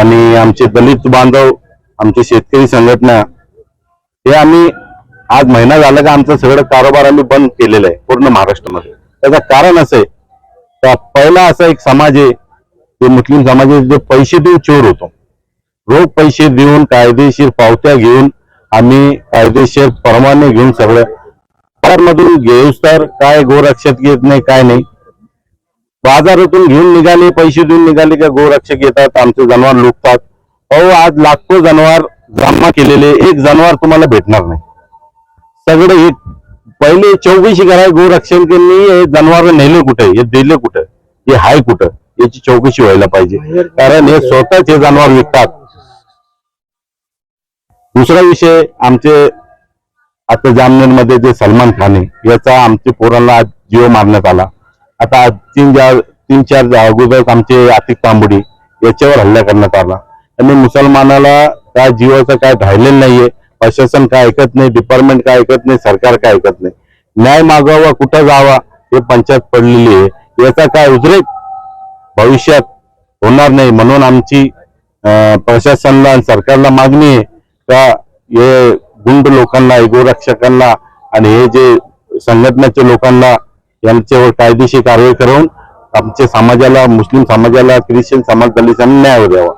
आणि आमचे दलित बांधव आमचे शेतकरी संघटना हे आम्ही आज महिना झाला का आमचं सगळं कारोबार आम्ही बंद केलेलं आहे पूर्ण महाराष्ट्रामध्ये. त्याचं कारण असं आहे का पहिला असा एक समाज आहे ते मुस्लिम समाज आहे जो पैसे देऊन चोर होतो. रोख पैसे देऊन कायदेशीर पावत्या घेऊन आम्ही कायदेशीर परवाने घेऊन सगळं मधून घेऊस तर काय गोरक्षक घेत नाही काय नाही. बाजारातून घेऊन निघाले पैसे देऊन निघाले का गोरक्षक येतात आमचे जनावर लुटतात. अहो आज लाखो जनावर जमा केलेले एक जनावर तुम्हाला भेटणार नाही. सगळे एक पहिले चौकशी करा गोरक्षकांनी हे जनावर नेले कुठे हे दिले कुठं हे हाय कुठं याची चौकशी व्हायला पाहिजे. कारण हे स्वतःच हे जनावर विकतात. दुसरा विषय आमचे आता जामनेरमध्ये जे सलमान खान आहे याचा आमच्या पोरांना आज जीव मारण्यात आला. आता तीन चार तीन चार अगोदर आमचे आतिक तांबुडी याच्यावर हल्ला करण्यात आला. आणि मुसलमानाला काय जीवाचं काय राहिलेलं नाहीये प्रशासन काय ऐकत नाही डिपार्टमेंट काय ऐकत नाही सरकार काय ऐकत नाही. न्याय मागावा कुठं जावा हे पंचायत पडलेली आहे. याचा काय उद्रेक भविष्यात होणार नाही म्हणून आमची प्रशासनाला आणि सरकारला मागणी आहे का हे गुंड लोकांना गोरक्षकांना आणि हे जे संघटनेच्या लोकांना यांच्यावर कायदेशीर कारवाई करून आमच्या समाजाला मुस्लिम समाजाला ख्रिश्चन समाज दलितांना न्याय द्यावा.